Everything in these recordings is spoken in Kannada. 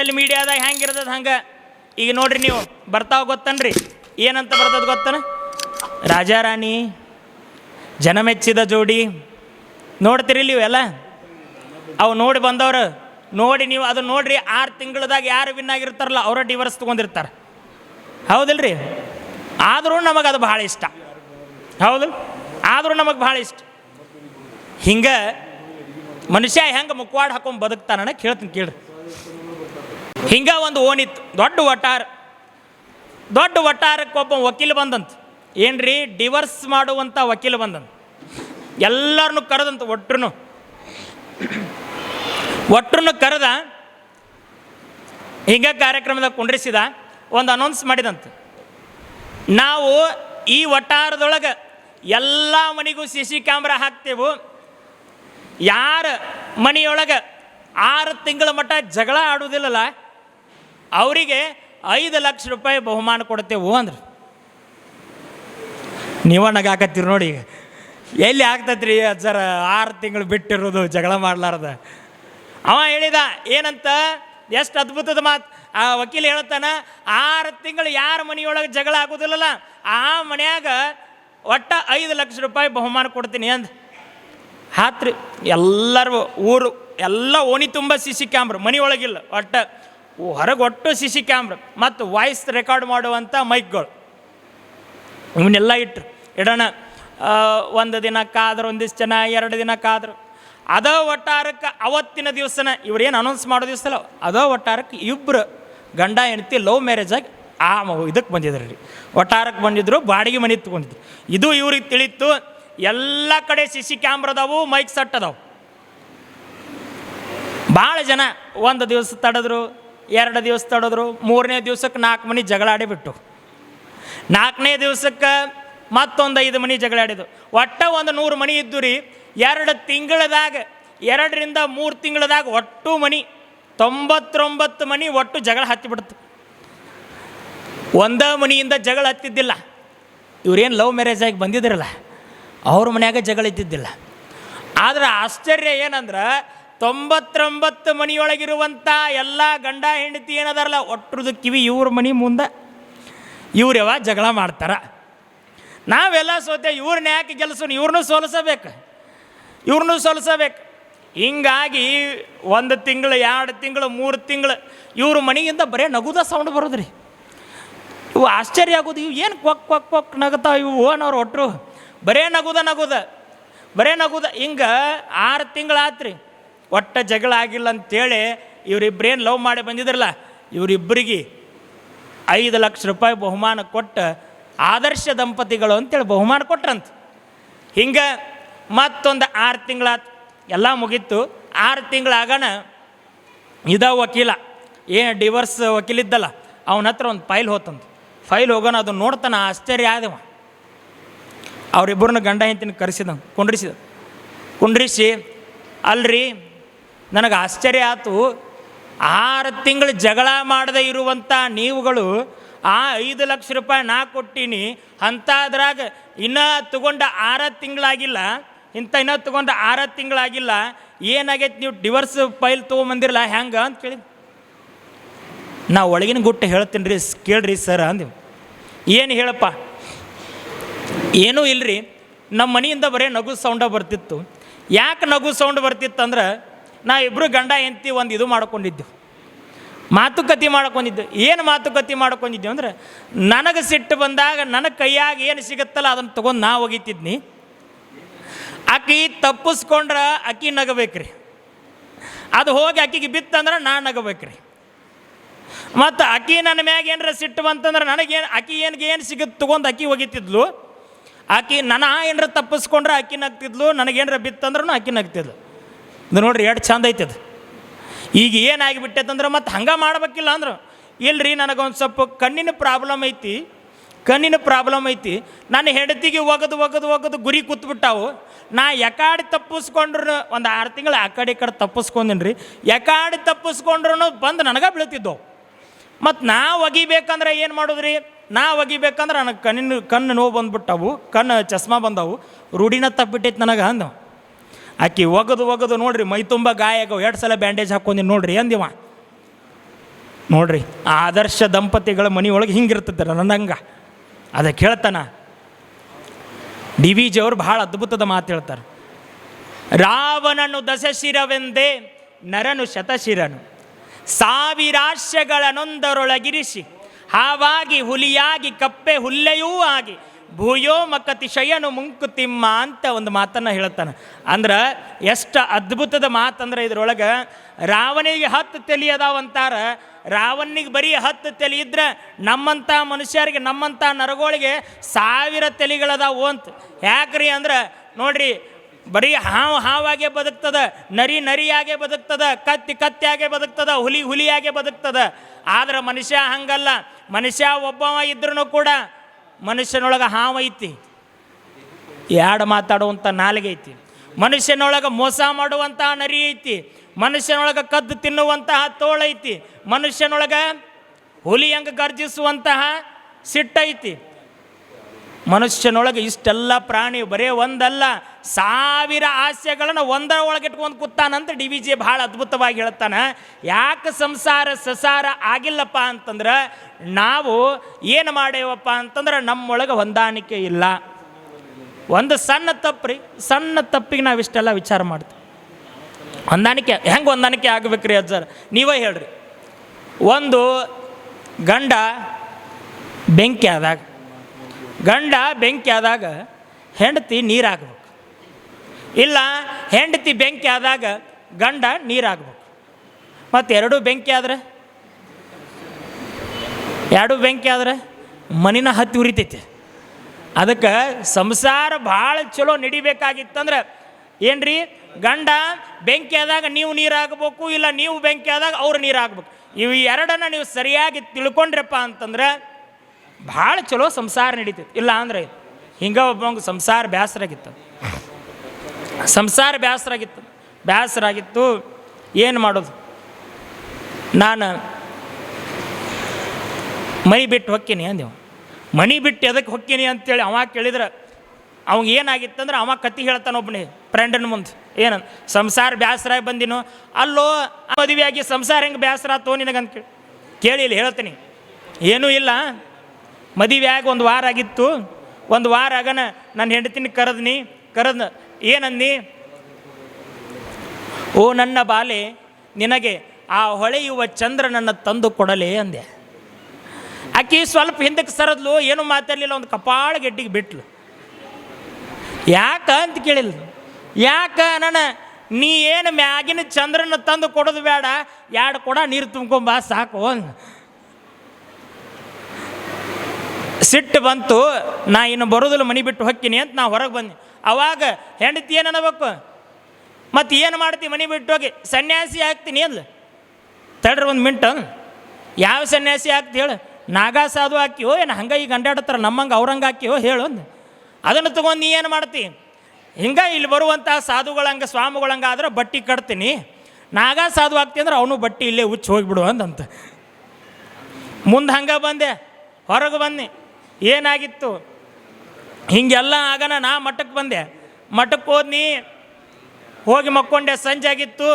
ಸೋಷಿಯಲ್ ಮೀಡಿಯಾದಾಗ ಹೆಂಗಿರ್ತದ ಹಂಗೆ ಈಗ ನೋಡ್ರಿ ನೀವು, ಬರ್ತಾವ ಗೊತ್ತನ್ರಿ? ಏನಂತ ಬರ್ತದ ಗೊತ್ತನ? ರಾಜಾರಾಣಿ ಜನಮೆಚ್ಚಿದ ಜೋಡಿ, ನೋಡ್ತೀರಿ ನೀವು ಎಲ್ಲ ಅವು ನೋಡಿ ಬಂದವರು, ನೋಡಿ ನೀವು ಅದು ನೋಡ್ರಿ, ಆರು ತಿಂಗಳದಾಗ ಯಾರು ವಿನ್ ಆಗಿರ್ತಾರಲ್ಲ, ಅವರ ಡಿವರ್ಸ್ ತೊಗೊಂಡಿರ್ತಾರೆ. ಹೌದಿಲ್ರಿ? ಆದರೂ ನಮಗೆ ಅದು ಭಾಳ ಇಷ್ಟ. ಹೌದು? ಆದರೂ ನಮಗೆ ಭಾಳ ಇಷ್ಟ. ಹಿಂಗೆ ಮನುಷ್ಯ ಹೆಂಗೆ ಮುಖವಾಡ ಹಾಕೊಂಡು ಬದುಕ್ತಾನ ಕೇಳ್ತೀನಿ ಕೇಳ್ರಿ. ಹಿಂಗೆ ಒಂದು ಓಣಿತ್ತು ದೊಡ್ಡ ವಟಾರ ದೊಡ್ಡ ವಟಾರಕ್ಕೆ ಒಬ್ಬ ವಕೀಲ ಬಂದಂತ. ಏನ್ರಿ, ಡಿವರ್ಸ್ ಮಾಡುವಂಥ ವಕೀಲ ಬಂದಂತ. ಎಲ್ಲರನ್ನು ಕರೆದಂತ ಒಟ್ಟರು ಒಟ್ಟರು ಕರೆದ, ಹಿಂಗೆ ಕಾರ್ಯಕ್ರಮದಾಗ ಕುಂಡ್ರಿಸಿದ, ಒಂದು ಅನೌನ್ಸ್ ಮಾಡಿದಂತ. ನಾವು ಈ ವಟಾರದೊಳಗೆ ಎಲ್ಲ ಮನೆಗೂ ಸಿ ಸಿ ಕ್ಯಾಮ್ರಾ ಹಾಕ್ತೇವೆ. ಯಾರ ಮನೆಯೊಳಗೆ ಆರು ತಿಂಗಳ ಮಟ್ಟ ಜಗಳ ಆಡುವುದಿಲ್ಲಲ್ಲ ಅವರಿಗೆ ಐದು ಲಕ್ಷ ರೂಪಾಯಿ ಬಹುಮಾನ ಕೊಡ್ತೇವೆ ಅಂದ್ರೆ. ನೀವ ನಗಾಕತ್ತೀರಿ ನೋಡಿ ಎಲ್ಲಿ ಆಗ್ತದ್ರಿ ಸರ್ ಆರು ತಿಂಗಳು ಬಿಟ್ಟಿರೋದು, ಜಗಳ ಮಾಡ್ಲಾರ್ದ. ಅವ ಹೇಳಿದ, ಏನಂತ? ಎಷ್ಟು ಅದ್ಭುತದ ಮಾತು. ಆ ವಕೀಲ ಹೇಳ್ತಾನ, ಆರು ತಿಂಗಳು ಯಾರ ಮನೆಯೊಳಗೆ ಜಗಳ ಆಗೋದಿಲ್ಲಲ್ಲ, ಆ ಮನ್ಯಾಗ ಒಟ್ಟ ಐದು ಲಕ್ಷ ರೂಪಾಯಿ ಬಹುಮಾನ ಕೊಡ್ತೀನಿ ಅಂದ. ಹಾತ್ರಿ ಎಲ್ಲರೂ ಊರು, ಎಲ್ಲ ಓಣಿ ತುಂಬ ಸಿ ಸಿ ಕ್ಯಾಮ್ರ ಮನೆ ಒಳಗಿಲ್ಲ ಒಟ್ಟ ಹೊರಗೆ ಒಟ್ಟು ಸಿ ಸಿ ಕ್ಯಾಮ್ರಾ ಮತ್ತು ವಾಯ್ಸ್ ರೆಕಾರ್ಡ್ ಮಾಡುವಂಥ ಮೈಕ್ಗಳು. ಇವನ್ನೆಲ್ಲ ಇಟ್ರು. ಇಡೋಣ ಒಂದು ದಿನ ಒಂದಿಷ್ಟು ಜನ, ಎರಡು ದಿನ ಕಾದ್ರು ಅದ ಒಟ್ಟಾರಕ್ಕೆ ಅವತ್ತಿನ ದಿವಸನ ಇವ್ರೇನು ಅನೌನ್ಸ್ ಮಾಡೋ ದಿವಸಲ್ಲ, ಅದ ಒಟ್ಟಾರಕ್ಕೆ ಇಬ್ಬರು ಗಂಡ, ಹೆಂಡತಿ ಲವ್ ಮ್ಯಾರೇಜ್ ಆಗಿ ಆ ಇದಕ್ಕೆ ಬಂದಿದ್ರು ರೀ. ಒಟ್ಟಾರಕ್ಕೆ ಬಂದಿದ್ರು, ಬಾಡಿಗೆ ಮನೆ ತೊಗೊಂಡಿದ್ರು ಇದು ಇವ್ರಿಗೆ ತಿಳಿತು ಎಲ್ಲ ಕಡೆ ಸಿ ಸಿ ಕ್ಯಾಮ್ರದವು, ಮೈಕ್ ಸಟ್ ಅದಾವು. ಭಾಳ ಜನ ಒಂದು ದಿವಸ ತಡೆದ್ರು. ಎರಡು ದಿವಸ ತಡೆದ್ರು. ಮೂರನೇ ದಿವ್ಸಕ್ಕೆ ನಾಲ್ಕು ಮನೆ ಜಗಳ ಆಡಿಬಿಟ್ಟು ನಾಲ್ಕನೇ ದಿವ್ಸಕ್ಕೆ ಮತ್ತೊಂದು ಐದು ಮನೆ ಜಗಳ ಆಡಿದ್ದು ಒಟ್ಟ ಒಂದು ನೂರು ಮನೆ ಇದ್ದು ರೀ, ಎರಡು ತಿಂಗಳದಾಗ, ಎರಡರಿಂದ ಮೂರು ತಿಂಗಳದಾಗ ಒಟ್ಟು ಮನೆ, ತೊಂಬತ್ತೊಂಬತ್ತು ಮನೆ ಒಟ್ಟು ಜಗಳ ಹತ್ತಿಬಿಡ್ತು. ಒಂದ ಮನೆಯಿಂದ ಜಗಳ ಹತ್ತಿದ್ದಿಲ್ಲ. ಇವ್ರೇನು ಲವ್ ಮ್ಯಾರೇಜ್ ಆಗಿ ಬಂದಿದ್ರಲ್ಲ, ಅವ್ರ ಮನ್ಯಾಗ ಜಗಳ ಇದ್ದಿದ್ದಿಲ್ಲ. ಆದರೆ ಆಶ್ಚರ್ಯ ಏನಂದ್ರೆ ತೊಂಬತ್ತೊಂಬತ್ತು ಮನೆಯೊಳಗಿರುವಂಥ ಎಲ್ಲ ಗಂಡ ಹೆಂಡತಿ ಏನದಾರಲ್ಲ, ಒಟ್ಟರುದು ಕಿವಿ ಇವ್ರ ಮನೆ ಮುಂದೆ ಇವ್ರು ಯಾವ ಜಗಳ ಮಾಡ್ತಾರೆ. ನಾವೆಲ್ಲ ಸೋತೆ ಇವ್ರನ್ನ ಯಾಕೆ ಗೆಲ್ಸೋಣ? ಇವ್ರನ್ನೂ ಸೋಲಿಸಬೇಕು. ಇವ್ರನ್ನೂ ಸೋಲಿಸಬೇಕು. ಹಿಂಗಾಗಿ ಒಂದು ತಿಂಗಳು, ಎರಡು ತಿಂಗಳು, ಮೂರು ತಿಂಗಳು ಇವ್ರ ಮನೆಗಿಂದ ಬರೀ ನಗುದ ಸೌಂಡ್ ಬರೋದ್ರಿ. ಇವು ಆಶ್ಚರ್ಯ ಆಗೋದು. ಇವು ಏನು ಕೊಕ್ ಕೊಕ್ ಕೊಕ್ ನಗತಾವ ಇವು ಅನ್ನೋರು ಒಟ್ಟರು ಬರೇ ನಗುದ ನಗುದ. ಬರೇ ನಗುದ. ಹಿಂಗೆ ಆರು ತಿಂಗಳಾತ್ರಿ. ಒಟ್ಟ ಜಗಳ ಆಗಿಲ್ಲ ಅಂತೇಳಿ ಇವರಿಬ್ಬರೇನು ಲವ್ ಮಾಡಿ ಬಂದಿದ್ರಲ್ಲ ಇವರಿಬ್ಬರಿಗೆ ಐದು ಲಕ್ಷ ರೂಪಾಯಿ ಬಹುಮಾನ ಕೊಟ್ಟು ಆದರ್ಶ ದಂಪತಿಗಳು ಅಂತೇಳಿ ಬಹುಮಾನ ಕೊಟ್ರಂತ. ಹಿಂಗೆ ಮತ್ತೊಂದು ಆರು ತಿಂಗಳ ಎಲ್ಲ ಮುಗೀತು. ಆರು ತಿಂಗಳಾಗಣ ಇದ ವಕೀಲ, ಏನು ಡಿವರ್ಸ್ ವಕೀಲಿದ್ದಲ್ಲ ಅವನ ಹತ್ರ ಒಂದು ಫೈಲ್ ಹೋತಂತ. ಫೈಲ್ ಹೋಗೋಣ, ಅದು ನೋಡ್ತಾನ, ಆಶ್ಚರ್ಯ ಆದವ. ಅವರಿಬ್ಬರನ್ನ ಗಂಡ ಹೆಂತಿನ ಕರೆಸಿದ ಕುಂಡ್ರಿಸಿದ. ಕುಂಡ್ರಿಸಿ, ಅಲ್ರಿ ನನಗೆ ಆಶ್ಚರ್ಯ ಆಯಿತು. ಆರು ತಿಂಗಳು ಜಗಳ ಮಾಡದೇ ಇರುವಂಥ ನೀವುಗಳು ಆ ಐದು ಲಕ್ಷ ರೂಪಾಯಿ ನಾ ಕೊಟ್ಟೀನಿ. ಅಂಥದ್ರಾಗ ಇನ್ನೂ ತಗೊಂಡ ಆರು ತಿಂಗಳಾಗಿಲ್ಲ. ಇಂಥ ಇನ್ನೂ ತಗೊಂಡ ಆರು ತಿಂಗಳಾಗಿಲ್ಲ. ಏನಾಗೈತೆ ನೀವು ಡಿವರ್ಸ್ ಫೈಲ್ ತೊಗೊಂಬಂದಿರಲ್ಲ, ಹೆಂಗೆ ಅಂತ ಕೇಳಿದ್ ನಾ ಒಳಗಿನ ಗುಟ್ಟು ಹೇಳ್ತೀನಿ ರೀ ಕೇಳ್ರಿ ಸರ್ ಅಂದೆವು. ಏನು ಹೇಳಪ್ಪ? ಏನೂ ಇಲ್ಲರಿ ನಮ್ಮ ಮನೆಯಿಂದ ಬರೀ ನಗು ಸೌಂಡ ಬರ್ತಿತ್ತು. ಯಾಕೆ ನಗು ಸೌಂಡ್ ಬರ್ತಿತ್ತು ಅಂದ್ರೆ ನಾ ಇಬ್ಬರು ಗಂಡ ಎಂತಿ ಒಂದು ಇದು ಮಾಡ್ಕೊಂಡಿದ್ದೆವು ಮಾತುಕತೆ ಮಾಡ್ಕೊಂಡಿದ್ದು. ಏನು ಮಾತುಕತೆ ಮಾಡ್ಕೊಂಡಿದ್ದೆವು ಅಂದ್ರೆ, ನನಗೆ ಸಿಟ್ಟು ಬಂದಾಗ ನನ್ನ ಕೈಯಾಗ ಏನು ಸಿಗುತ್ತಲ್ಲ ಅದನ್ನು ತೊಗೊಂಡು ನಾ ಹೋಗಿತ್ತಿದ್ನಿ ಆಕಿ ತಪ್ಪಿಸ್ಕೊಂಡ್ರೆ ಅಕ್ಕಿ ನಗಬೇಕ್ರಿ. ಅದು ಹೋಗಿ ಅಕ್ಕಿಗೆ ಬಿತ್ತಂದ್ರೆ ನಾ ನಗಬೇಕ್ರಿ. ಮತ್ತು ಅಕ್ಕಿ ನನ್ನ ಮ್ಯಾಗ ಏನಾರ ಸಿಟ್ಟು ಬಂತಂದ್ರೆ ನನಗೇನು ಅಕ್ಕಿ ಏನಿಗೆ ಏನು ಸಿಗುತ್ತೆ ತೊಗೊಂಡು ಅಕ್ಕಿ ಒಗಿತಿದ್ಲು. ಆಕಿ, ನನ್ನ ಏನರ ತಪ್ಪಿಸ್ಕೊಂಡ್ರೆ ಅಕ್ಕಿ ನಗ್ತಿದ್ಲು ನನಗೇನಾರ ಬಿತ್ತಂದ್ರೂ ಅಕ್ಕಿ ನಗ್ತಿದ್ಲು. ಇದು ನೋಡ್ರಿ ಎಷ್ಟು ಚಂದ ಐತೆ ಅದು. ಈಗ ಏನಾಗಿಬಿಟ್ಟೈತಂದ್ರೆ ಮತ್ತೆ ಹಂಗೆ ಮಾಡ್ಬೇಕಿಲ್ಲ ಅಂದ್ರೆ. ಇಲ್ರಿ, ನನಗೊಂದು ಸ್ವಲ್ಪ ಕಣ್ಣಿನ ಪ್ರಾಬ್ಲಮ್ ಐತಿ. ಕಣ್ಣಿನ ಪ್ರಾಬ್ಲಮ್ ಐತಿ. ನನ್ನ ಹೆಂಡತಿಗೆ ಒಗದು ಒಗದು ಒಗದು ಗುರಿ ಕೂತ್ಬಿಟ್ಟಾವು. ನಾ ಯಕಾಡಿ ತಪ್ಪಿಸ್ಕೊಂಡ್ರು ಒಂದು ಆರು ತಿಂಗಳು ಆ ಕಡೆ ಈ ಕಡೆ ತಪ್ಪಿಸ್ಕೊಂಡಿನಿ ರೀ ಯಾಕಾಡಿ ತಪ್ಪಿಸ್ಕೊಂಡ್ರು ಬಂದು ನನಗೆ ಬೀಳ್ತಿದ್ದವು ಮತ್ತು ನಾ ಒಗಿಬೇಕಂದ್ರೆ ಏನು ಮಾಡೋದ್ರಿ? ನಾ ಒಗಿಬೇಕಂದ್ರೆ ನನಗೆ ಕಣ್ಣಿನ, ಕಣ್ಣು ನೋವು ಬಂದ್ಬಿಟ್ಟವು. ಕಣ್ಣು ಚಸ್ಮಾ ಬಂದವು. ರೂಢಿನ ತಪ್ಪಿಟ್ಟೈತೆ ನನಗೆ ಅಂದವ ಆಕಿ ಒಗದು ಒಗದು ನೋಡ್ರಿ, ಮೈ ತುಂಬ ಗಾಯ ಆಗವು ಎರಡು ಸಲ ಬ್ಯಾಂಡೇಜ್ ಹಾಕೊಂಡಿ ನೋಡ್ರಿ ಅಂದಿವ ನೋಡ್ರಿ, ಆದರ್ಶ ದಂಪತಿಗಳ ಮನೆಯೊಳಗೆ ಹಿಂಗಿರ್ತದ ನನ್ನಂಗ ಅದ ಕೇಳ್ತಾನ. ಡಿ ವಿ ಜಿ ಅವರು ಬಹಳ ಅದ್ಭುತದ ಮಾತು ಹೇಳ್ತಾರೆ. ರಾವಣನು ದಶಶಿರವೆಂದೇ, ನರನು ಶತಶಿರನು. ಸಾವಿರಾಶ್ಯಗಳನೊಂದರೊಳಗಿರಿಸಿ ಹಾವಾಗಿ ಹುಲಿಯಾಗಿ, ಕಪ್ಪೆ ಹುಲ್ಲೆಯೂ ಆಗಿ ಭೂಯೋ ಮಕತಿಶಯನು ಮುಂಕುತಿಮ್ಮ ಅಂತ ಒಂದು ಮಾತನ್ನು ಹೇಳ್ತಾನೆ ಅಂದ್ರೆ ಎಷ್ಟು ಅದ್ಭುತದ ಮಾತಂದ್ರೆ ಇದ್ರೊಳಗೆ ರಾವಣಿಗೆ ಹತ್ತು ತಲೆ ಅದಾವಂತಾರ ರಾವಣಿಗೆ ಬರೀ ಹತ್ತು ತಲೆ ಇದ್ರೆ ನಮ್ಮಂಥ ಮನುಷ್ಯರಿಗೆ ನಮ್ಮಂಥ ನರಗಳಿಗೆ ಸಾವಿರ ತಲೆಗಳದಾವು ಅಂತ. ಯಾಕ್ರಿ ಅಂದ್ರೆ ನೋಡ್ರಿ, ಬರೀ ಹಾವು ಹಾವಾಗೆ ಬದುಕ್ತದ, ನರಿ ನರಿಯಾಗೆ ಬದುಕ್ತದ, ಕತ್ತಿ ಕತ್ತಿಯಾಗೆ ಬದುಕ್ತದ, ಹುಲಿ ಹುಲಿಯಾಗೆ ಬದುಕ್ತದ. ಆದ್ರೆ ಮನುಷ್ಯ ಹಂಗಲ್ಲ. ಮನುಷ್ಯ ಒಬ್ಬವ ಇದ್ರೂ ಕೂಡ ಮನುಷ್ಯನೊಳಗೆ ಹಾವು ಐತಿ. ಮಾತಾಡುವಂಥ ನಾಲಿಗೆ ಐತಿ. ಮನುಷ್ಯನೊಳಗೆ ಮೋಸ ಮಾಡುವಂತಹ ನರಿ ಐತಿ. ಮನುಷ್ಯನೊಳಗೆ ಕದ್ದು ತಿನ್ನುವಂತಹ ತೋಳೈತಿ ಮನುಷ್ಯನೊಳಗೆ ಹುಲಿ ಹಂಗೆ ಗರ್ಜಿಸುವಂತಹ ಸಿಟ್ಟೈತಿ ಮನುಷ್ಯನೊಳಗೆ ಇಷ್ಟೆಲ್ಲ ಪ್ರಾಣಿ ಬರೇ ಒಂದಲ್ಲ. ಸಾವಿರ ಆಸೆಗಳನ್ನು ಒಂದರ ಒಳಗಿಟ್ಕೊಂಡು ಕೂತಾನಂತ ಡಿ ವಿ ಜಿ ಭಾಳ ಅದ್ಭುತವಾಗಿ ಹೇಳ್ತಾನೆ. ಯಾಕೆ ಸಂಸಾರ ಸಸಾರ ಆಗಿಲ್ಲಪ್ಪ ಅಂತಂದ್ರೆ, ನಾವು ಏನು ಮಾಡೇವಪ್ಪ ಅಂತಂದ್ರೆ ನಮ್ಮೊಳಗೆ ಹೊಂದಾಣಿಕೆ ಇಲ್ಲ. ಒಂದು ಸಣ್ಣ ತಪ್ಪು ರೀ, ಸಣ್ಣ ತಪ್ಪಿಗೆ ನಾವು ಇಷ್ಟೆಲ್ಲ ವಿಚಾರ ಮಾಡ್ತೀವಿ. ಹೊಂದಾಣಿಕೆ, ಹೆಂಗೆ ಹೊಂದಾಣಿಕೆ ಆಗ್ಬೇಕ್ರಿ ಅಜ್ಜರ್? ನೀವೇ ಹೇಳ್ರಿ. ಒಂದು ಗಂಡ ಬೆಂಕಿ ಆದಾಗ, ಗಂಡ ಬೆಂಕಿ ಆದಾಗ ಹೆಂಡತಿ ನೀರಾಗಬೇಕು. ಇಲ್ಲ, ಹೆಂಡತಿ ಬೆಂಕಿ ಆದಾಗ ಗಂಡ ನೀರಾಗಬೇಕು. ಮತ್ತು ಎರಡೂ ಬೆಂಕಿ ಆದ್ರೆ? ಎರಡೂ ಬೆಂಕಿ ಆದ್ರೆ ಮನಿನ ಹತ್ತಿ ಉರಿತೈತೆ. ಅದಕ್ಕೆ ಸಂಸಾರ ಭಾಳ ಚಲೋ ನಡಿಬೇಕಾಗಿತ್ತಂದ್ರೆ ಏನ್ರಿ? ಗಂಡ ಬೆಂಕಿ ಆದಾಗ ನೀವು ನೀರಾಗಬೇಕು, ಇಲ್ಲ ನೀವು ಬೆಂಕಿ ಆದಾಗ ಅವ್ರು ನೀರಾಗಬೇಕು. ಇವು ಎರಡನ್ನ ನೀವು ಸರಿಯಾಗಿ ತಿಳ್ಕೊಂಡ್ರಪ್ಪ ಅಂತಂದ್ರೆ ಭಾಳ ಚಲೋ ಸಂಸಾರ ನಡೀತೈತಿ. ಇಲ್ಲ ಅಂದ್ರೆ ಹಿಂಗೆ ಒಬ್ಬಂಗೆ ಸಂಸಾರ ಬೇಸರಾಗಿತ್ತು ಸಂಸಾರ ಬೇಸರಾಗಿತ್ತು ಬೇಸರಾಗಿತ್ತು ಏನು ಮಾಡೋದು? ನಾನು ಮೈ ಬಿಟ್ಟು ಹೊಕ್ಕೀನಿ ಅಂದೆವು ಮನಿ ಬಿಟ್ಟು ಎದಕ್ಕೆ ಹೊಕ್ಕೀನಿ ಅಂತೇಳಿ ಅವ ಕೇಳಿದ್ರೆ, ಅವಂಗೆ ಏನಾಗಿತ್ತಂದ್ರೆ ಅವ ಕತ್ತಿ ಹೇಳ್ತಾನೆ ಒಬ್ಬನೇ ಫ್ರೆಂಡನ ಮುಂದೆ. ಏನಂತ ಸಂಸಾರ ಬ್ಯಾಸರಾಗಿ ಬಂದಿನೋ? ಅಲ್ಲೋ, ಮದುವೆಯಾಗಿ ಸಂಸಾರ ಹೆಂಗೆ ಬೇಸರ ಆತೋ ನಿನಗಂತ ಕೇಳಿ. ಕೇಳಿ ಇಲ್ಲಿ ಹೇಳ್ತೀನಿ. ಏನೂ ಇಲ್ಲ. ಮದುವೆಯಾಗಿ ಒಂದು ವಾರ ಆಗಿತ್ತು. ಒಂದು ವಾರ ಆಗನ ನನ್ನ ಹೆಂಡತಿನ ಕರೆದ್ನಿ. ಕರೆದ್ ಏನಂದಿ? ಓ ನನ್ನ ಬಾಲೆ, ನಿನಗೆ ಆ ಹೊಳೆಯುವ ಚಂದ್ರನನ್ನು ತಂದು ಕೊಡಲೇ ಅಂದೆ. ಆಕಿ ಸ್ವಲ್ಪ ಹಿಂದಕ್ಕೆ ಸರದ್ಲು, ಏನು ಮಾತಾಡಲಿಲ್ಲ, ಒಂದು ಕಪಾಳ ಗೆಡ್ಡಿಗೆ ಬಿಟ್ಲು. ಯಾಕ ಅಂತ ಕೇಳಿಲ್ಲ ಯಾಕ ನನ್ನ ನೀ ಏನು ಮ್ಯಾಗಿನ ಚಂದ್ರನ ತಂದು ಕೊಡೋದು ಬೇಡ ಎರಡು ಕೊಡ, ನೀರು ತುಂಬ್ಕೊಂಬ ಸಾಕು. ಸಿಟ್ಟು ಬಂತು, ನಾ ಇನ್ನು ಬರೋದಿಲ್ಲ, ಮನೆ ಬಿಟ್ಟು ಹೊಕ್ಕಿನಿ ಅಂತ ನಾ ಹೊರಗೆ ಬಂದೆ. ಅವಾಗ ಹೆಂಡತಿ ಏನು ಅನ್ನಬೇಕು? ಮತ್ತು ಏನು ಮಾಡ್ತಿ? ಮನೆ ಬಿಟ್ಟು ಹೋಗಿ ಸನ್ಯಾಸಿ ಆಗ್ತೀನಿ ಅಂದ್ಲು. ತಡ್ರಿ ಒಂದು ಮಿಂಟ್. ಯಾವ ಸನ್ಯಾಸಿ ಆಗ್ತಿ ಹೇಳು? ನಾಗಾ ಸಾಧು ಹಾಕಿಯೋ ಏನು ಹಂಗೆ ಈಗ ಗಂಡಾಡ್ತಾರೆ ನಮ್ಮಂಗೆ ಅವ್ರಂಗೆ ಹಾಕಿಯೋ ಹೇಳು ಅಂದ್ ಅದನ್ನು ತೊಗೊಂಡು ನೀ ಏನು ಮಾಡ್ತಿ? ಹಿಂಗೆ ಇಲ್ಲಿ ಬರುವಂಥ ಸಾಧುಗಳಂಗೆ ಸ್ವಾಮಿಗಳಂಗೆ ಆದ್ರೆ ಬಟ್ಟಿ ಕಟ್ತೀನಿ. ನಾಗಾ ಸಾಧು ಆಗ್ತಿ ಅಂದ್ರೆ ಅವನು ಬಟ್ಟಿ ಇಲ್ಲೇ ಹುಚ್ಚಿ ಹೋಗಿಬಿಡು ಅಂದಂತ. ಮುಂದೆ ಹಂಗೆ ಬಂದೆ. ಹೊರಗೆ ಬನ್ನಿ. ಏನಾಗಿತ್ತು? ಹಿಂಗೆಲ್ಲ ಆಗನ ನಾ ಮಠಕ್ಕೆ ಬಂದೆ. ಮಠಕ್ಕೆ ಹೋದ್ನಿ ಹೋಗಿ ಮಕ್ಕೊಂಡೆ, ಸಂಜೆ ಆಗಿತ್ತು.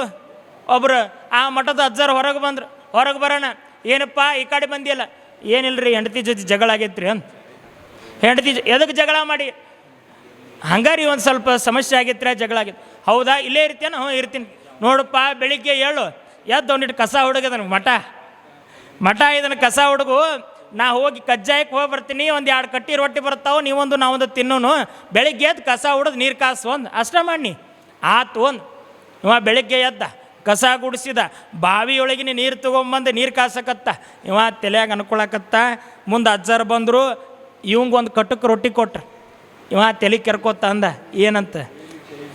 ಒಬ್ರು ಆ ಮಠದ ಅಜ್ಜರು ಹೊರಗೆ ಬಂದ್ರು. ಹೊರಗೆ ಬರೋಣ. ಏನಪ್ಪ, ಈ ಕಡೆ ಬಂದಿಲ್ಲ ರೀ ಹೆಂಡತಿ ಜೊತೆ ಜಗಳ ಆಗೈತ್ರಿ ಅಂತ ಹೆಂಡತಿ ಎದಕ್ಕೆ ಜಗಳ ಮಾಡಿ? ಹಂಗಾರಿ ಒಂದು ಸ್ವಲ್ಪ ಸಮಸ್ಯೆ ಆಗೈತ್ರಿ ಜಗಳ ಆಗಿತ್ತು. ಹೌದಾ? ಇಲ್ಲೇ ಇರ್ತೀನ ಹ್ಞೂ, ಇರ್ತೀನಿ. ನೋಡಪ್ಪ, ಬೆಳಿಗ್ಗೆ ಏಳು. ಎದ್ದು ಒಂದಿಟ್ಟು ಕಸ ಹುಡುಗದ ನನಗೆ ಮಠ. ಮಠ ಇದನ್ನು ಕಸ ಹುಡುಗು ನಾ ಹೋಗಿ ಕಜ್ಜಾಯಕ್ಕೆ ಹೋಗಿ ಬರ್ತೀನಿ, ಒಂದು ಎರಡು ಕಟ್ಟಿ ರೊಟ್ಟಿ ಬರ್ತಾವೆ ನೀವೊಂದು ನಾವೊಂದು ತಿನ್ನೋನು. ಬೆಳಿಗ್ಗೆ ಎದ್ದು ಕಸ ಹುಡ್ದು ನೀರು ಕಾಸು ಒಂದು. ಅಷ್ಟೇ ಮಾಡಿ ಆತು ಒಂದು. ಇವ ಬೆಳಿಗ್ಗೆ ಎದ್ದ, ಕಸ ಗುಡಿಸಿದ, ಬಾವಿಯೊಳಗಿನ ನೀರು ತೊಗೊಂಬಂದು ನೀರು ಕಾಸಕತ್ತ. ಇವ ತಲೆಯಾಗ ಅನ್ಕೊಳಕತ್ತ. ಮುಂದೆ ಅಜ್ಜರು ಬಂದರು ಇವಂಗೊಂದು ಕಟ್ಟಕ್ಕೆ ರೊಟ್ಟಿ ಕೊಟ್ರು. ಇವ ತಲೆ ಕೆರ್ಕೋತ ಅಂದ, ಏನಂತ?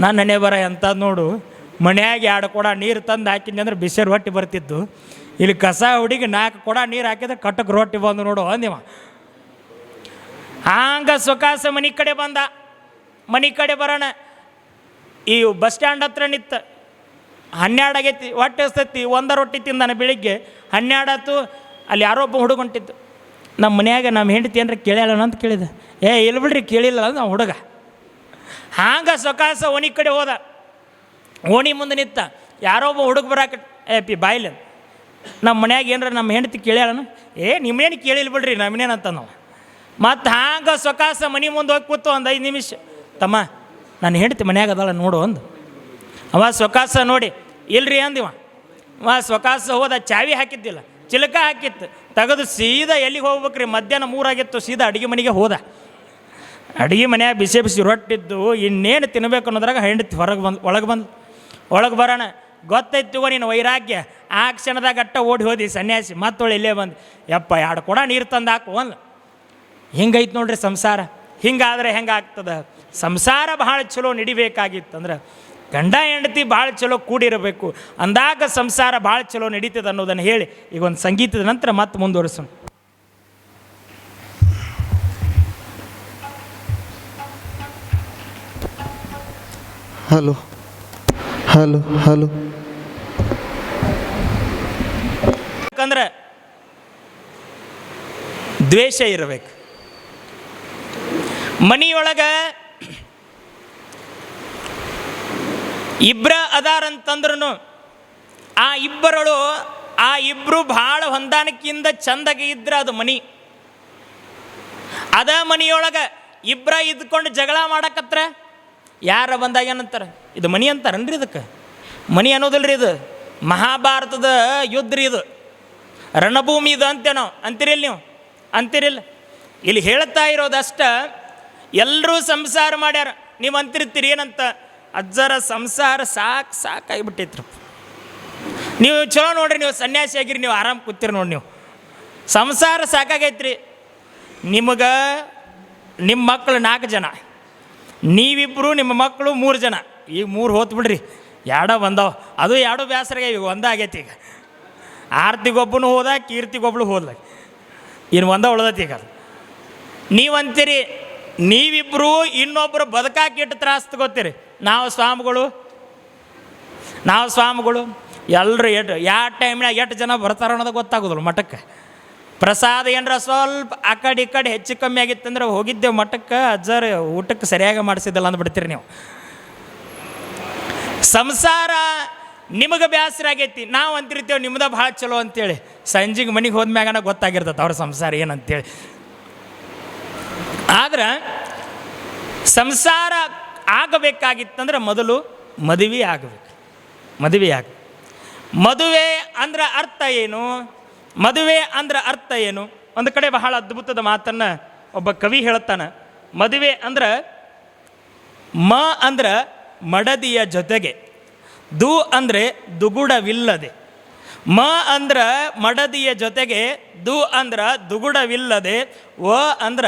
ನಾನು ನನೆ ಬರ ಎಂಥದ್ದು ನೋಡು. ಮನ್ಯಾಗ ಎರಡು ಕೊಡ ನೀರು ತಂದು ಹಾಕಿದ್ನಿ ಅಂದ್ರೆ ಬಿಸಿರು ಹೊಟ್ಟೆ ಬರ್ತಿತ್ತು ಇಲ್ಲಿ ಕಸ ಹುಡುಗಿ ನಾಲ್ಕು ಕೊಡ ನೀರು ಹಾಕಿದ್ರೆ ಕಟ್ಟಕ್ಕೆ ರೊಟ್ಟಿ ಬಂದು ನೋಡು ಅಂದಿವ. ಹಾಂಗ ಸುಖಾಸ ಮನೆ ಕಡೆ ಬಂದ. ಮನೆ ಕಡೆ ಬರೋಣ. ಈ ಬಸ್ ಸ್ಟ್ಯಾಂಡ್ ಹತ್ರ ನಿತ್ತ ಹನ್ನೆರಡು ಆಗೈತಿ, ಹೊಟ್ಟೆ ಎಸ್ತೈತಿ ಒಂದ ರೊಟ್ಟಿ ತಿಂದಾನೆ ಬೆಳಿಗ್ಗೆ. ಹನ್ನೆರಡು ಆತು, ಅಲ್ಲಿ ಯಾರೋ ಒಬ್ಬ ಹುಡುಗ ಹೊಂಟಿದ್ದು ನಮ್ಮ ಮನ್ಯಾಗ ನಮ್ಮ ಹೆಂಡತಿ ಏನ್ರ ಕೇಳ್ಯಾಳ ಅಂತ ಕೇಳಿದೆ. ಏ, ಇಲ್ಲ ಬಿಡ್ರಿ, ಕೇಳಿಲ್ಲ ಅಂದ್ರೆ ನಾವು ಹುಡುಗ. ಹಾಂಗ ಸೊಕಾಸ ಓಣಿ ಕಡೆ ಹೋದ. ಓಣಿ ಮುಂದೆ ನಿತ್ತ ಯಾರೋ ಒಬ್ಬ ಹುಡುಗ ಬರಾಕ, ಏ, ಪಿ, ಬಾಯ್ಲೆ. ನಮ್ಮ ಮನ್ಯಾಗ ಏನಾರ ನಮ್ಮ ಹೆಂಡತಿ ಕೇಳ್ಯಾಳನು? ಏ ನಿಮ್ಮನೇನು ಕೇಳಿಲ್ಲ ಬಿಡ್ರಿ ನಮ್ಮನೇನಂತ ನಾವು. ಮತ್ತು ಹಾಂಗೆ ಸ್ವಕಾಸ ಮನೆ ಮುಂದೆ ಹೋಗಿ ಕೂತು ಒಂದು ಐದು ನಿಮಿಷ. ತಮ್ಮ ನನ್ನ ಹೆಂಡತಿ ಮನ್ಯಾಗ ಅದಲ್ಲ ನೋಡು ಒಂದು ಅವ ಸ್ವಕಾಸ ನೋಡಿ, ಇಲ್ರಿ ಅಂದಿವ ಅವ ಸ್ವಕಾಸ ಹೋದ, ಚಾವಿ ಹಾಕಿದ್ದಿಲ್ಲ, ಚಿಲಕ ಹಾಕಿತ್ತು. ತೆಗೆದು ಸೀದಾ ಎಲ್ಲಿಗೆ ಹೋಗ್ಬೇಕ್ರಿ? ಮಧ್ಯಾಹ್ನ ಮೂರಾಗಿತ್ತು, ಸೀದಾ ಅಡುಗೆ ಮನೆಗೆ ಹೋದ. ಅಡುಗೆ ಮನ್ಯಾಗ ಬಿಸಿ ಬಿಸಿ ರೊಟ್ಟಿದ್ದು, ಇನ್ನೇನು ತಿನ್ನಬೇಕು ಅನ್ನೋದ್ರಾಗ ಹೆಂಡತಿ ಹೊರಗೆ ಬಂದು, ಒಳಗೆ ಬಂದು, ಒಳಗೆ ಬರೋಣ. ಗೊತ್ತೈತಿ ನೀನು ವೈರಾಗ್ಯ. ಆ ಕ್ಷಣದಾಗ ಅಟ್ಟ ಓಡಿ ಹೋದಿ ಸನ್ಯಾಸಿ ಮತ್ತೊಳೆ ಇಲ್ಲೇ ಬಂದು, ಯಪ್ಪ ಎರಡು ಕೊಡ ನೀರು ತಂದು ಹಾಕು ಒಂದು ಹಿಂಗೈತೆ ನೋಡ್ರಿ ಸಂಸಾರ. ಹಿಂಗಾದ್ರೆ ಹೆಂಗಾಗ್ತದ? ಸಂಸಾರ ಭಾಳ ಚಲೋ ನಡಿಬೇಕಾಗಿತ್ತಂದ್ರೆ ಗಂಡ ಹೆಂಡತಿ ಭಾಳ ಚಲೋ ಕೂಡಿರಬೇಕು. ಅಂದಾಗ ಸಂಸಾರ ಭಾಳ ಚಲೋ ನಡೀತದೆ ಅನ್ನೋದನ್ನು ಹೇಳಿ ಈಗ ಒಂದು ಸಂಗೀತದ ನಂತರ ಮತ್ತೆ ಮುಂದುವರಿಸೋಣ. ಹಲೋ. Hello hello. ಯಾಕಂದ್ರೆ ದ್ವೇಷ ಇರಬೇಕು. ಮನಿಯೊಳಗೆ ಇಬ್ಬರ ಅದಾರಂತಂದ್ರೂ ಆ ಇಬ್ಬರಳು ಆ ಇಬ್ಬರು ಭಾಳ ಹೊಂದಾಣಿಕೆಯಿಂದ ಚಂದಗೆ ಇದ್ರೆ ಅದು ಮನಿ. ಅದ ಮನಿಯೊಳಗೆ ಇಬ್ಬರ ಇದ್ಕೊಂಡು ಜಗಳ ಮಾಡಕತ್ರ ಯಾರ ಬಂದಾಗ ಏನಂತಾರೆ? ಇದು ಮನಿ ಅಂತಾರನ್ರಿ ಇದಕ್ಕೆ? ಮನಿ ಅನ್ನೋದಿಲ್ರಿ ಇದು. ಮಹಾಭಾರತದ ಯುದ್ಧ ರೀ ಇದು. ರಣಭೂಮಿ ಇದು ಅಂತೇನೋ ನಾವು. ಅಂತೀರಿಲ್ಲ ನೀವು? ಅಂತೀರಿಲ್ಲ ಇಲ್ಲಿ ಹೇಳ್ತಾ ಇರೋದಷ್ಟ ಎಲ್ಲರೂ ಸಂಸಾರ ಮಾಡ್ಯಾರ. ನೀವು ಅಂತಿರ್ತೀರಿ ಏನಂತ? ಅಜ್ಜರ ಸಂಸಾರ ಸಾಕು ಸಾಕಾಗಿಬಿಟ್ಟೈತ್ರಿ ನೀವು ಚಲೋ ನೋಡ್ರಿ, ನೀವು ಸನ್ಯಾಸಿ ಆಗಿರಿ, ನೀವು ಆರಾಮ್ ಕೂತಿರಿ ನೋಡಿ ನೀವು. ಸಂಸಾರ ಸಾಕಾಗೈತ್ರಿ. ನಿಮಗೆ ನಿಮ್ಮ ಮಕ್ಕಳು ನಾಲ್ಕು ಜನ. ನೀವಿಬ್ಬರು ನಿಮ್ಮ ಮಕ್ಕಳು ಮೂರು ಜನ. ಈಗ ಮೂರು ಹೋತ್ಬಿಡ್ರಿ ಬಿಡ್ರಿ. ಎರಡ ಬಂದವ. ಅದು ಎರಡು ಬೇಸರಿಗೆ ಈಗ ಒಂದೇ ಆಗೈತಿ ಈಗ. ಆರ್ತಿಗೊಬ್ಬನು ಹೋದ, ಕೀರ್ತಿಗೊಬ್ಳು ಹೋದ್ಲ. ಇನ್ನು ಒಂದ ಉಳ್ದತಿ ಈಗ ನೀವಂತೀರಿ ನೀವಿಬ್ಬರು ಇನ್ನೊಬ್ಬರು ಬದುಕಾಕಿಟ್ಟು ತ್ರಾಸ ತಗೋತೀರಿ ನಾವು ಸ್ವಾಮಿಗಳು ನಾವು ಸ್ವಾಮಿಗಳು ಎಲ್ಲರೂ ಎಟ್ ಯಾವ ಟೈಮ್ನಾಗ ಎಷ್ಟು ಜನ ಬರ್ತಾರ ಅನ್ನೋದು ಗೊತ್ತಾಗೋದಿಲ್ಲ ಮಠಕ್ಕೆ. ಪ್ರಸಾದ ಏನರ ಸ್ವಲ್ಪ ಆ ಕಡೆ ಈ ಕಡೆ ಹೆಚ್ಚು ಕಮ್ಮಿ ಆಗಿತ್ತಂದ್ರೆ ಹೋಗಿದ್ದೆವು ಮಠಕ್ಕೆ, ಅಜ್ಜರ್ ಊಟಕ್ಕೆ ಸರಿಯಾಗಿ ಮಾಡಿಸಿದ್ದಲ್ಲ ಅಂದ್ಬಿಡ್ತೀರಿ ನೀವು. ಸಂಸಾರ ನಿಮಗೆ ಬೇಸರ ಆಗೈತಿ ನಾವು ಅಂತಿರ್ತೇವೆ, ನಿಮ್ದ ಭಾಳ ಚಲೋ ಅಂತೇಳಿ. ಸಂಜೆಗೆ ಮನೆಗೆ ಹೋದ್ಮ್ಯಾಗನ ಗೊತ್ತಾಗಿರ್ತದೆ ಅವ್ರ ಸಂಸಾರ ಏನಂತೇಳಿ. ಆದ್ರೆ, ಸಂಸಾರ ಆಗಬೇಕಾಗಿತ್ತಂದ್ರೆ ಮೊದಲು ಮದುವೆ ಆಗಬೇಕು. ಮದುವೆ ಆಗ, ಮದುವೆ ಅಂದ್ರೆ ಅರ್ಥ ಏನು? ಮದುವೆ ಅಂದ್ರೆ ಅರ್ಥ ಏನು? ಒಂದು ಕಡೆ ಬಹಳ ಅದ್ಭುತದ ಮಾತನ್ನು ಒಬ್ಬ ಕವಿ ಹೇಳ್ತಾನೆ ಮದುವೆ ಅಂದ್ರೆ ಮ ಅಂದ್ರೆ ಮಡದಿಯ ಜೊತೆಗೆ. ದು ಅಂದರೆ ದುಗುಡವಿಲ್ಲದೆ. ಮ ಅಂದ್ರ ಮಡದಿಯ ಜೊತೆಗೆ ದು ಅಂದ್ರೆ ದುಗುಡವಿಲ್ಲದೆ, ವ ಅಂದ್ರ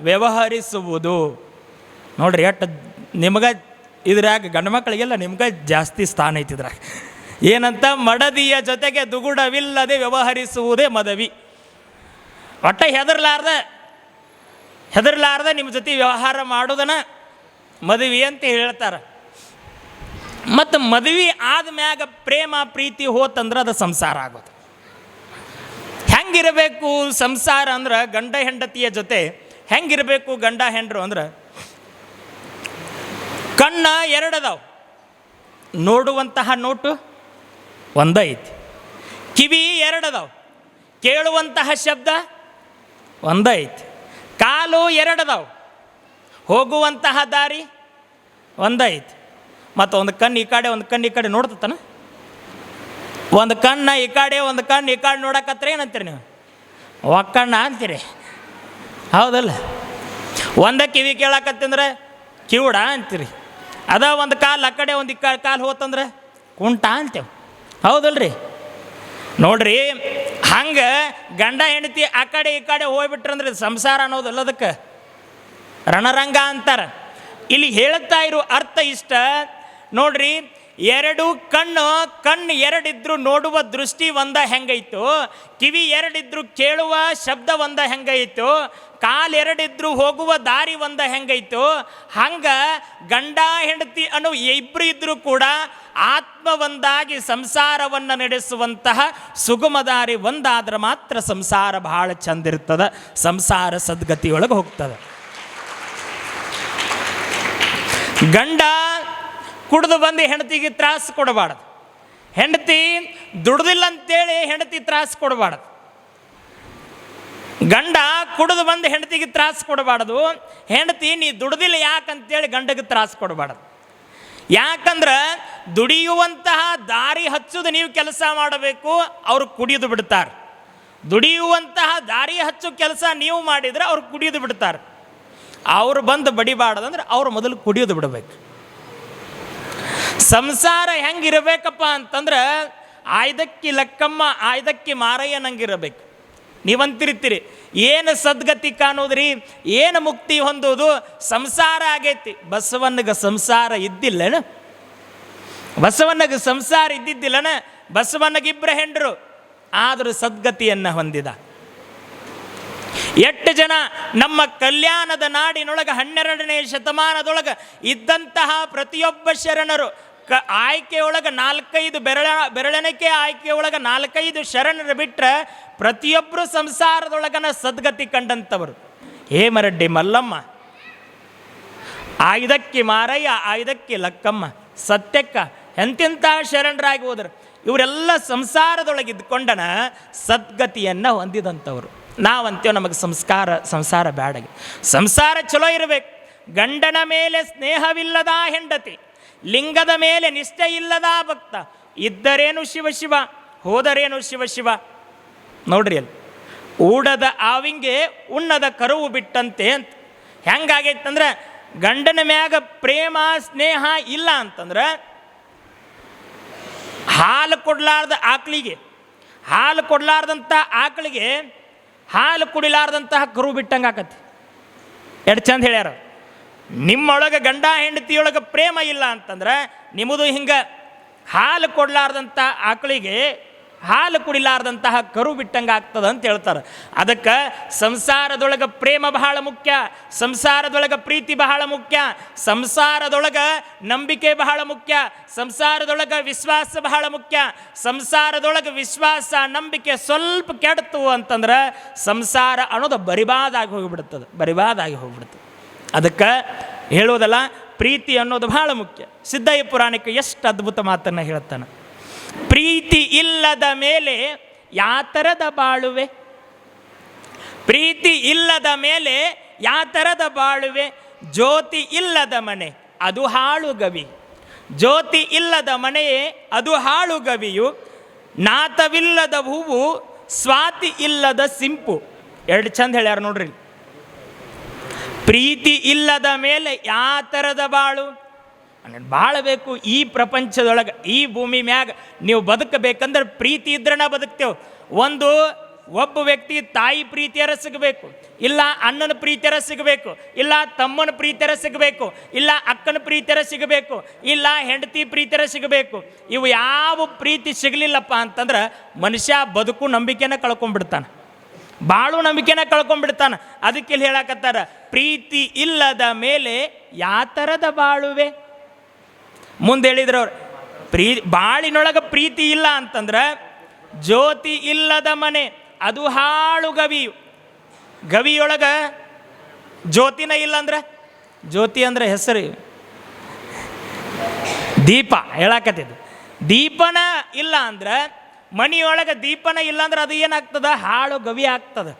ವ್ಯವಹರಿಸುವುದು. ನೋಡ್ರಿ ಎಷ್ಟು ನಿಮ್ಗೆ ಇದ್ರಾಗ ಗಂಡು ಮಕ್ಕಳಿಗೆಲ್ಲ ನಿಮ್ಗೆ ಜಾಸ್ತಿ ಸ್ಥಾನ ಐತಿ ಇದ್ರಾಗ. ಏನಂತ? ಮಡದಿಯ ಜೊತೆಗೆ ದುಗುಡವಿಲ್ಲದೆ ವ್ಯವಹರಿಸುವುದೇ ಮದವಿ. ಒಟ್ಟ ಹೆದರ್ಲಾರ್ದ ಹೆದರ್ಲಾರ್ದ ನಿಮ್ಮ ಜೊತೆ ವ್ಯವಹಾರ ಮಾಡೋದನ್ನ ಮದುವೆ ಅಂತ ಹೇಳ್ತಾರೆ. ಮತ್ತು ಮದುವೆ ಆದ್ಮ್ಯಾಗ ಪ್ರೇಮ, ಪ್ರೀತಿ ಹೋತಂದ್ರೆ ಅದು ಸಂಸಾರ ಆಗೋದು. ಹೆಂಗಿರಬೇಕು ಸಂಸಾರ ಅಂದ್ರೆ ಗಂಡ ಹೆಂಡತಿಯ ಜೊತೆ ಹೆಂಗಿರಬೇಕು ಗಂಡ ಹೆಂಡ್ರು ಅಂದ್ರೆ ಕಣ್ಣ ಎರಡದಾವ ನೋಡುವಂತಹ ನೋಟು ಒಂದ ಐತಿ. ಕಿವಿ ಎರಡದಾವ ಕೇಳುವಂತಹ ಶಬ್ದ ಒಂದ ಐತಿ. ಕಾಲು ಎರಡದಾವ ಹೋಗುವಂತಹ ದಾರಿ ಒಂದ ಐತಿ. ಮತ್ತು ಒಂದು ಕಣ್ಣು ಈ ಕಡೆ, ಒಂದು ಕಣ್ಣು ಈ ಕಡೆ ನೋಡ್ತತನ? ಒಂದು ಕಣ್ಣ ಈ ಕಡೆ, ಒಂದು ಕಣ್ಣು ಈ ಕಡೆ ನೋಡಕತ್ರ ಏನಂತೀರಿ ನೀವು? ಒಕ್ಕಣ್ಣ ಅಂತೀರಿ. ಹೌದಲ್ಲ? ಒಂದ ಕಿವಿ ಕೇಳಕತ್ತಂದ್ರೆ ಕಿವುಡ ಅಂತೀರಿ. ಅದ ಒಂದು ಕಾಲು ಆ ಕಡೆ, ಒಂದು ಈ ಕಡೆ ಕಾಲು ಹೋತಂದ್ರೆ ಕುಂಟ ಅಂತೇವೆ. ಹೌದಲ್ರಿ? ನೋಡ್ರಿ, ಹಂಗೆ ಗಂಡ ಹೆಂಡತಿ ಆ ಕಡೆ, ಈ ಕಡೆ ಹೋಗ್ಬಿಟ್ರಂದ್ರೆ ಸಂಸಾರ ಅನ್ನೋದಲ್ಲ ಅದಕ್ಕೆ? ರಣರಂಗ ಅಂತಾರೆ. ಇಲ್ಲಿ ಹೇಳ್ತಾ ಇರೋ ಅರ್ಥ ಇಷ್ಟ. ನೋಡ್ರಿ, ಎರಡು ಕಣ್ಣು ಕಣ್ಣು ಎರಡಿದ್ರು ನೋಡುವ ದೃಷ್ಟಿ ಒಂದ ಹೆಂಗೈತು, ಕಿವಿ ಎರಡಿದ್ರು ಕೇಳುವ ಶಬ್ದ ಒಂದ ಹೆಂಗೈತು, ಕಾಲು ಎರಡಿದ್ರು ಹೋಗುವ ದಾರಿ ಒಂದ ಹೆಂಗೈತು, ಹಂಗ ಗಂಡ, ಹೆಂಡತಿ ಅನ್ನು ಇಬ್ಬರು ಇದ್ರು ಕೂಡ ಆತ್ಮ ಒಂದಾಗಿ ಸಂಸಾರವನ್ನು ನಡೆಸುವಂತಹ ಸುಗಮ ದಾರಿ ಒಂದಾದ್ರೆ ಮಾತ್ರ ಸಂಸಾರ ಬಹಳ ಚಂದ ಇರ್ತದ, ಸಂಸಾರ ಸದ್ಗತಿಯೊಳಗೆ ಹೋಗ್ತದೆ. ಗಂಡ ಕುಡಿದು ಬಂದು ಹೆಂಡತಿಗೆ ತ್ರಾಸು ಕೊಡಬಾರ್ದು. ಹೆಂಡತಿ ದುಡ್ದಿಲ್ಲ ಅಂತೇಳಿ ಹೆಂಡತಿ ತ್ರಾಸು ಕೊಡಬಾರ್ದು. ಗಂಡ ಕುಡಿದು ಬಂದು ಹೆಂಡತಿಗೆ ತ್ರಾಸು ಕೊಡಬಾರ್ದು. ಹೆಂಡತಿ ನೀ ದುಡ್ದಿಲ್ಲ ಯಾಕಂತೇಳಿ ಗಂಡಗೆ ತ್ರಾಸು ಕೊಡಬಾರ್ದು. ಯಾಕಂದ್ರೆ ದುಡಿಯುವಂತಹ ದಾರಿ ಹಚ್ಚೋದು ನೀವು ಕೆಲಸ ಮಾಡಬೇಕು, ಅವರು ಕುಡಿಯೋದು ಬಿಡ್ತಾರೆ. ದುಡಿಯುವಂತಹ ದಾರಿ ಹಚ್ಚು ಕೆಲಸ ನೀವು ಮಾಡಿದ್ರೆ ಅವ್ರು ಕುಡಿಯೋದು ಬಿಡ್ತಾರೆ. ಅವ್ರು ಬಂದು ಬಡಿಬಾರ್ದಂದ್ರೆ ಅವ್ರು ಮೊದಲು ಕುಡಿಯೋದು ಬಿಡಬೇಕು. ಸಂಸಾರ ಹೆಂಗಿರಬೇಕಪ್ಪ ಅಂತಂದ್ರೆ ಆಯ್ದಕ್ಕಿ ಲಕ್ಕಮ್ಮ, ಆಯ್ದಕ್ಕಿ ಮಾರಯ್ಯನಂಗಿರಬೇಕು. ನೀವಂತಿರ್ತೀರಿ, ಏನು ಸದ್ಗತಿ ಕಾಣೋದ್ರಿ, ಏನು ಮುಕ್ತಿ ಹೊಂದೋದು ಸಂಸಾರ ಆಗೈತಿ. ಬಸವನಗ ಸಂಸಾರ ಇದ್ದಿಲ್ಲನ? ಬಸವನಗ ಸಂಸಾರ ಇದ್ದಿದ್ದಿಲ್ಲನ? ಬಸವನಗಿಬ್ರ ಹೆಂಡರು, ಆದರೂ ಸದ್ಗತಿಯನ್ನು ಹೊಂದಿದ. ಎಷ್ಟು ಜನ ನಮ್ಮ ಕಲ್ಯಾಣದ ನಾಡಿನೊಳಗೆ ಹನ್ನೆರಡನೇ ಶತಮಾನದೊಳಗೆ ಇದ್ದಂತಹ ಪ್ರತಿಯೊಬ್ಬ ಶರಣರು ಕ ಆಯ್ಕೆಯೊಳಗೆ ನಾಲ್ಕೈದು ಬೆರಳ, ಬೆರಳೆಣಿಕೆ ಆಯ್ಕೆಯೊಳಗೆ ನಾಲ್ಕೈದು ಶರಣರು ಬಿಟ್ಟರೆ ಪ್ರತಿಯೊಬ್ಬರು ಸಂಸಾರದೊಳಗನ ಸದ್ಗತಿ ಕಂಡಂಥವರು ಹೇಮರಡ್ಡಿ ಮಲ್ಲಮ್ಮ, ಆಯುಧಕ್ಕೆ ಮಾರಯ್ಯ, ಆಯುಧಕ್ಕೆ ಲಕ್ಕಮ್ಮ, ಸತ್ಯಕ್ಕ ಎಂತೆಂಥ ಶರಣರಾಗಿ ಹೋದರು. ಇವರೆಲ್ಲ ಸಂಸಾರದೊಳಗೆ ಇದ್ಕೊಂಡನ ಸದ್ಗತಿಯನ್ನು ಹೊಂದಿದಂಥವ್ರು. ನಾವಂತೇವೆ ನಮಗೆ ಸಂಸ್ಕಾರ, ಸಂಸಾರ ಬ್ಯಾಡಗೆ. ಸಂಸಾರ ಚಲೋ ಇರಬೇಕು. ಗಂಡನ ಮೇಲೆ ಸ್ನೇಹವಿಲ್ಲದ ಹೆಂಡತಿ. ಲಿಂಗದ ಮೇಲೆ ನಿಷ್ಠೆ ಇಲ್ಲದ ಭಕ್ತ ಇದ್ದರೇನು ಶಿವಶಿವ ಶಿವ, ಹೋದರೇನು ಶಿವಶಿವ ಶಿವ. ನೋಡ್ರಿ ಅಲ್ಲಿ, ಊಡದ ಆವಿಂಗೆ ಉಣ್ಣದ ಕರುವು ಬಿಟ್ಟಂತೆ ಅಂತ. ಹೆಂಗಾಗೈತಂದ್ರೆ ಗಂಡನ ಮ್ಯಾಗ ಪ್ರೇಮ, ಸ್ನೇಹ ಇಲ್ಲ ಅಂತಂದ್ರೆ ಹಾಲು ಕೊಡ್ಲಾರ್ದ ಆಕಳಿಗೆ, ಹಾಲು ಕೊಡಲಾರ್ದಂಥ ಆಕಳಿಗೆ ಹಾಲು ಕುಡಿಲಾರ್ದಂತಹ ಕರು ಬಿಟ್ಟಂಗೆ ಆಕತಿ ಎರಡು ಚಂದ ಹೇಳ್ಯಾರ ನಿಮ್ಮೊಳಗೆ ಗಂಡ ಹೆಂಡತಿಯೊಳಗೆ ಪ್ರೇಮ ಇಲ್ಲ ಅಂತಂದ್ರೆ ನಿಮ್ಮದು ಹಿಂಗೆ ಹಾಲು ಕೊಡಲಾರ್ದಂಥ ಆಕಳಿಗೆ ಹಾಲು ಕುಡಿಲಾರ್ದಂತಹ ಕರು ಬಿಟ್ಟಂಗೆ ಆಗ್ತದೆ ಅಂತ ಹೇಳ್ತಾರೆ. ಅದಕ್ಕೆ ಸಂಸಾರದೊಳಗೆ ಪ್ರೇಮ ಬಹಳ ಮುಖ್ಯ, ಸಂಸಾರದೊಳಗೆ ಪ್ರೀತಿ ಬಹಳ ಮುಖ್ಯ, ಸಂಸಾರದೊಳಗೆ ನಂಬಿಕೆ ಬಹಳ ಮುಖ್ಯ, ಸಂಸಾರದೊಳಗೆ ವಿಶ್ವಾಸ ಬಹಳ ಮುಖ್ಯ, ಸಂಸಾರದೊಳಗೆ ವಿಶ್ವಾಸ, ನಂಬಿಕೆ ಸ್ವಲ್ಪ ಕೆಡ್ತು ಅಂತಂದ್ರೆ ಸಂಸಾರ ಅನ್ನೋದು ಬರಿಬಾದಾಗಿ ಹೋಗಿಬಿಡ್ತದೆ, ಬರಿಬಾದಾಗಿ ಹೋಗ್ಬಿಡ್ತದೆ. ಅದಕ್ಕೆ ಹೇಳೋದಲ್ಲ ಪ್ರೀತಿ ಅನ್ನೋದು ಬಹಳ ಮುಖ್ಯ. ಸಿದ್ದಯ್ಯ ಪುರಾಣಕ್ಕೆ ಎಷ್ಟು ಅದ್ಭುತ ಮಾತನ್ನು ಹೇಳ್ತಾನೆ ಪ್ರೀತಿ ಇಲ್ಲದ ಮೇಲೆ ಯಾತರದ ಬಾಳುವೆ? ಪ್ರೀತಿ ಇಲ್ಲದ ಮೇಲೆ ಯಾತರದ ಬಾಳುವೆ? ಜ್ಯೋತಿ ಇಲ್ಲದ ಮನೆ, ಅದು ಹಾಳು ಗವಿ. ಜ್ಯೋತಿ ಇಲ್ಲದ ಮನೆಯೇ, ಅದು ಹಾಳು ಗವಿಯು. ನಾತವಿಲ್ಲದ ಹೂವು, ಸ್ವಾತಿ ಇಲ್ಲದ ಸಿಂಪು. ಎರಡು ಚಂದ ಹೇಳ್ಯಾರ ನೋಡ್ರಿ. ಪ್ರೀತಿ ಇಲ್ಲದ ಮೇಲೆ ಯಾವ ಥರದ ಬಾಳು? ಬಾಳಬೇಕು ಈ ಪ್ರಪಂಚದೊಳಗೆ, ಈ ಭೂಮಿ ಮ್ಯಾಗ ನೀವು ಬದುಕಬೇಕಂದ್ರೆ ಪ್ರೀತಿ ಇದ್ರನ ಬದುಕ್ತೇವೆ. ಒಂದು, ಒಬ್ಬ ವ್ಯಕ್ತಿ ತಾಯಿ ಪ್ರೀತಿಯರ ಸಿಗಬೇಕು, ಇಲ್ಲ ಅಣ್ಣನ ಪ್ರೀತಿಯರ ಸಿಗಬೇಕು, ಇಲ್ಲ ತಮ್ಮನ ಪ್ರೀತಿಯರ ಸಿಗಬೇಕು, ಇಲ್ಲ ಅಕ್ಕನ ಪ್ರೀತಿಯರ ಸಿಗಬೇಕು, ಇಲ್ಲ ಹೆಂಡತಿ ಪ್ರೀತಿಯರ ಸಿಗಬೇಕು. ಇವು ಯಾವ ಪ್ರೀತಿ ಸಿಗಲಿಲ್ಲಪ್ಪ ಅಂತಂದ್ರೆ ಮನುಷ್ಯ ಬದುಕು ನಂಬಿಕೆನ ಕಳ್ಕೊಂಡ್ಬಿಡ್ತಾನೆ. ಬಾಳು ನಂಬಿಕೆನ ಕಳ್ಕೊಂಡ್ಬಿಡ್ತಾನೆ. ಅದಕ್ಕೆ ಇಲ್ಲಿ ಹೇಳಕತ್ತಾರ, ಪ್ರೀತಿ ಇಲ್ಲದ ಮೇಲೆ ಯಾತರದ ಬಾಳುವೆ? ಮುಂದೆ ಹೇಳಿದ್ರು ಅವ್ರು, ಪ್ರೀ, ಬಾಳಿನೊಳಗೆ ಪ್ರೀತಿ ಇಲ್ಲ ಅಂತಂದ್ರೆ ಜ್ಯೋತಿ ಇಲ್ಲದ ಮನೆ, ಅದು ಹಾಳು ಗವಿ. ಗವಿಯೊಳಗ ಜ್ಯೋತಿನ ಇಲ್ಲ ಅಂದ್ರೆ? ಜ್ಯೋತಿ ಅಂದ್ರೆ ಹೆಸರು ದೀಪ ಹೇಳಕತ್ತಿದ್ದು. ದೀಪನ ಇಲ್ಲ ಅಂದ್ರೆ ಮನೆಯೊಳಗೆ ದೀಪನ ಇಲ್ಲಾಂದ್ರೆ ಅದು ಏನಾಗ್ತದ? ಹಾಳು ಗವಿ ಆಗ್ತದೆ.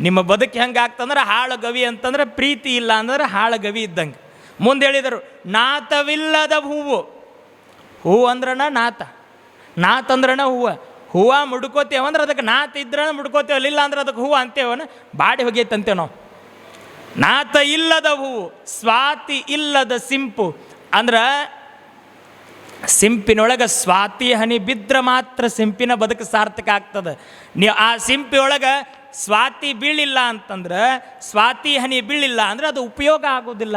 ನಿಮ್ಮ ಬದುಕು ಹೆಂಗೆ ಆಗ್ತಂದ್ರೆ ಹಾಳು ಗವಿ ಅಂತಂದ್ರೆ ಪ್ರೀತಿ ಇಲ್ಲ ಅಂದ್ರೆ ಹಾಳು ಗವಿ ಇದ್ದಂಗೆ. ಮುಂದೆ ಹೇಳಿದರು, ನಾತವಿಲ್ಲದ ಹೂವು. ಹೂವು ಅಂದ್ರನ ನಾತ. ನಾತಂದ್ರನ ಹೂವು. ಹೂವು ಮುಡ್ಕೋತೇವಂದ್ರೆ ಅದಕ್ಕೆ ನಾತ ಇದ್ರನ ಮುಡ್ಕೋತೇವಲ್ಲ ಇಲ್ಲ ಅಂದ್ರೆ ಅದಕ್ಕೆ ಹೂವು ಅಂತೇವನ ಬಾಡಿ ಹೋಗೈತಂತೇವೆ ನಾವು. ನಾತ ಇಲ್ಲದ ಹೂವು, ಸ್ವಾತಿ ಇಲ್ಲದ ಸಿಂಪು. ಅಂದ್ರೆ ಸಿಂಪಿನೊಳಗೆ ಸ್ವಾತಿ ಹನಿ ಬಿದ್ದರೆ ಮಾತ್ರ ಸಿಂಪಿನ ಬದುಕು ಸಾರ್ಥಕ ಆಗ್ತದೆ. ನೀವು ಆ ಸಿಂಪಿಯೊಳಗೆ ಸ್ವಾತಿ ಬೀಳಿಲ್ಲ ಅಂತಂದ್ರೆ, ಸ್ವಾತಿ ಹನಿ ಬೀಳಿಲ್ಲ ಅಂದ್ರೆ ಅದು ಉಪಯೋಗ ಆಗೋದಿಲ್ಲ.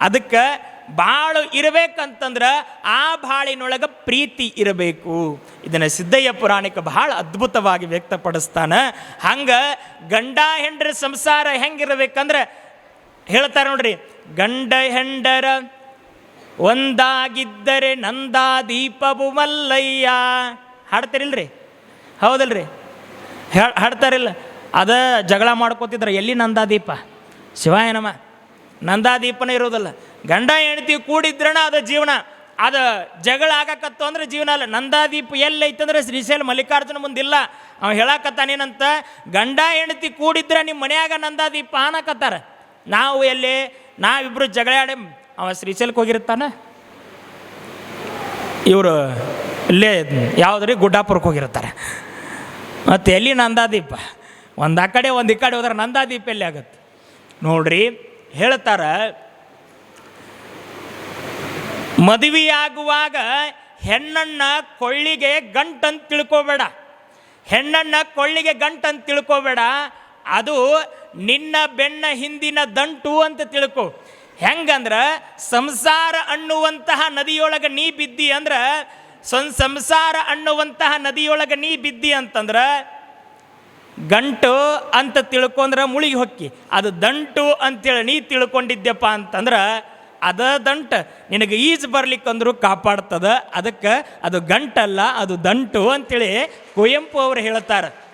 ಅದಕ್ಕೆ ಬಾಳು ಇರಬೇಕಂತಂದ್ರೆ ಆ ಬಾಳಿನೊಳಗೆ ಪ್ರೀತಿ ಇರಬೇಕು. ಇದನ್ನು ಸಿದ್ದಯ್ಯ ಪುರಾಣಿಕ ಬಹಳ ಅದ್ಭುತವಾಗಿ ವ್ಯಕ್ತಪಡಿಸ್ತಾನೆ. ಹಂಗೆ ಗಂಡ ಹೆಂಡ್ರ ಸಂಸಾರ ಹೆಂಗಿರಬೇಕಂದ್ರೆ ಹೇಳ್ತಾರೆ ನೋಡ್ರಿ, ಗಂಡ ಹೆಂಡರ ಒಂದಾಗಿದ್ದರೆ ನಂದಾ ದೀಪವು ಮಲ್ಲಯ್ಯ. ಹಾಡ್ತಿರಿಲ್ರಿ? ಹೌದಲ್ರಿ? ಹಾಡ್ತಾರಿಲ್ಲ. ಅದ ಜಗಳ ಮಾಡ್ಕೋತಿದ್ರೆ, ಎಲ್ಲಿ ನಂದಾದೀಪ ಶಿವಾಯ ನಮ. ನಂದಾದೀಪನೇ ಇರೋದಲ್ಲ ಗಂಡ ಹೆಂಡತಿ ಕೂಡಿದ್ರಣ, ಅದು ಜೀವನ. ಅದು ಜಗಳ ಆಗಕತ್ತು ಅಂದ್ರೆ ಜೀವನ ಅಲ್ಲ. ನಂದಾದೀಪ ಎಲ್ಲೈತಂದ್ರೆ ಶ್ರೀಶೈಲ ಮಲ್ಲಿಕಾರ್ಜುನ ಮುಂದಿಲ್ಲ. ಅವ್ನು ಹೇಳಕತ್ತಾನೇನಂತ, ಗಂಡ ಹೆಂಡತಿ ಕೂಡಿದ್ರೆ ನಿಮ್ಮ ಮನ್ಯಾಗ ನಂದಾದೀಪ ಅನ್ನಕತ್ತಾರ ನಾವು ಎಲ್ಲಿ, ನಾವಿಬ್ರು ಜಗಳಾಡಿ ಅವ ಶ್ರೀಶೈಲಕ್ಕೆ ಹೋಗಿರ್ತಾನೆ ಇವರು ಇಲ್ಲೇ ಯಾವುದ್ರಿ ಗುಡ್ಡಾಪುರಕ್ಕೆ ಹೋಗಿರ್ತಾರೆ ಮತ್ತು ಎಲ್ಲಿ ನಂದಾದೀಪ? ಒಂದು ಆ ಕಡೆ, ಒಂದು ಈ ಕಡೆ ಹೋದ್ರೆ ನಂದಾದೀಪ ಎಲ್ಲಿ ಆಗತ್ತೆ? ನೋಡ್ರಿ, ಹೇಳ್ತಾರ, ಮದುವೆಯಾಗುವಾಗ ಹೆಣ್ಣನ್ನ ಕೊಳ್ಳಿಗೆ ಗಂಟಂತ ತಿಳ್ಕೊಬೇಡ. ಹೆಣ್ಣನ್ನ ಕೊಳ್ಳಿಗೆ ಗಂಟಂತ ತಿಳ್ಕೊಬೇಡ. ಅದು ನಿನ್ನ ಬೆನ್ನ ಹಿಂದಿನ ದಂಟು ಅಂತ ತಿಳ್ಕೊ. ಹೆಂಗಂದ್ರೆ ಸಂಸಾರ ಅನ್ನುವಂತಹ ನದಿಯೊಳಗೆ ನೀ ಬಿದ್ದಿ ಅಂದ್ರೆ ಸಂಸಾರ ಅನ್ನುವಂತಹ ನದಿಯೊಳಗೆ ನೀ ಬಿದ್ದಿ ಅಂತಂದ್ರೆ ಗಂಟು ಅಂತ ತಿಳ್ಕೊಂಡ್ರೆ ಮುಳುಗಿ ಹೊಕ್ಕಿ. ಅದು ದಂಟು ಅಂತೇಳಿ ನೀ ತಿಳ್ಕೊಂಡಿದ್ದೆಪ್ಪ ಅಂತಂದ್ರೆ ಅದ ದಂಟ ನಿನಗೆ ಈಜು ಬರ್ಲಿಕ್ಕಂದ್ರೂ ಕಾಪಾಡ್ತದ. ಅದಕ್ಕೆ ಅದು ಗಂಟಲ್ಲ, ಅದು ದಂಟು ಅಂತೇಳಿ ಕುವೆಂಪು ಅವರು ಹೇಳ್ತಾರೆ.